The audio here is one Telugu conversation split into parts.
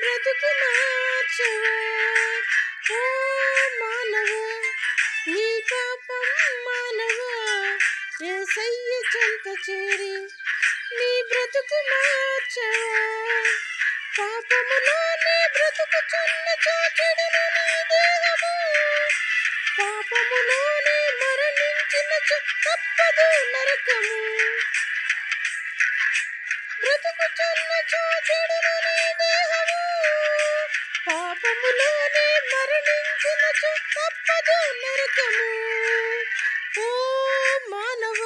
బ్రతుకు మార్చవా? ఓ మానవ నీ పాపం మానవా? ఏసయ్య చెంత చేరి నీ బ్రతుకు మార్చవా? పాపములో నీ బ్రతుకు చున్న చోచెడును నీ దేహము. పాపములోనే మరణించిన తప్పదు నరకము. బ్రతుకు చున్న నీ పాపములోనే మరణించిన తప్పదు నరకము. ఓ మానవ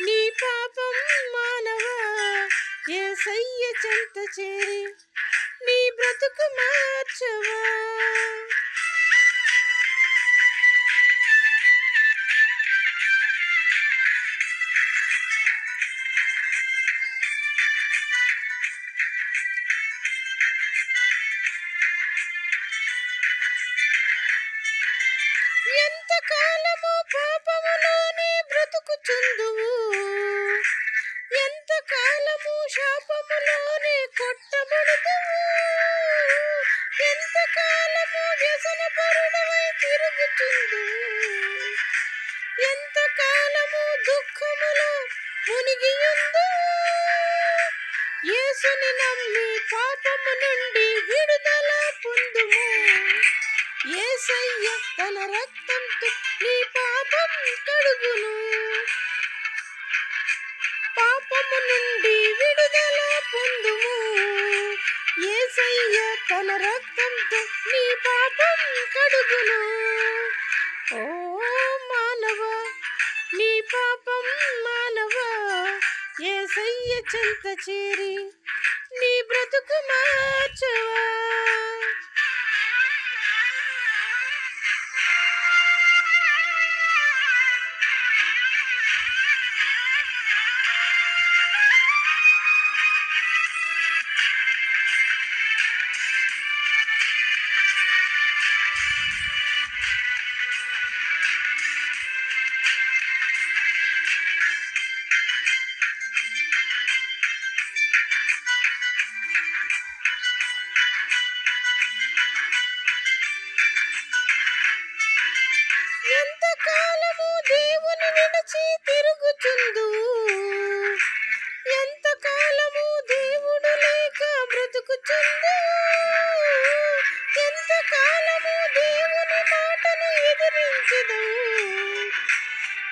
నీ పాపం మానవ ఏ సయ్య చెంత చేరి నీ బ్రతుకు మార్చవా? ఎంత కాలము పాపములోనే బ్రతుకుచుందువు? ఎంత కాలము శాపములోనే కొట్టబడుదువు? ఎంత కాలము వ్యసన పరుడవై తిరుగుచుందువు? ఎంత కాలము దుఃఖములో మునిగియుందువు? యేసుని నమ్మి పాపము నుండి చెంత చేరి విడిచి తిరుగుచుందువు ఎంత కాలము దేవుడు లేక బ్రతుకుచుందువు ఎంత కాలము దేవుని మాటను ఎదిరించదు.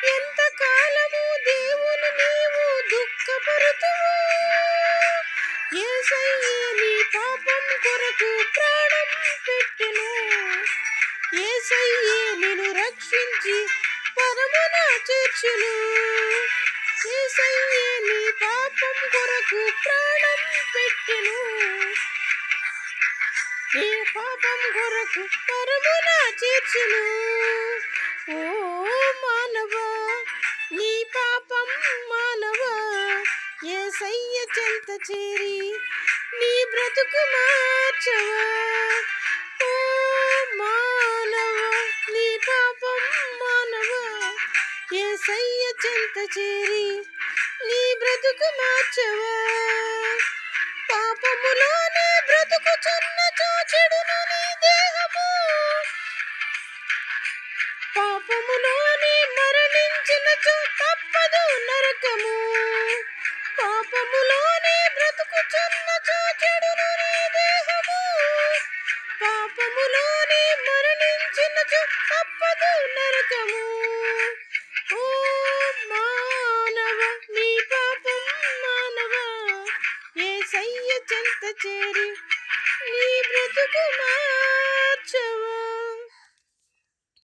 ఎంత కాలము దేవుని నీవు దుఃఖపరుతువు చేర్చును ఏసయ్యే నీ పాపం కొరకు ప్రాణం పెట్టెను. నీ పాపం కొరకు పరమున చేర్చును. ఓ మానవ నీ పాపం మానవ ఏసయ్య చెంత చేరి నీ బ్రతుకు మార్చవా? ఏసయ్య చెంత చేరి నీ బ్రతుకు మార్చవా? పాపములోనే బ్రతుకుచున్న చోచెడును నీ దేహము. పాపములోనే మరణించిన తప్పదు నరకము. పాపములోనే బ్రతుకుచున్న చోచెడును నీ దేహము. పాపములోనే మరణించిన తప్పదు నరకము. చేరి నీ బ్రతుకు మా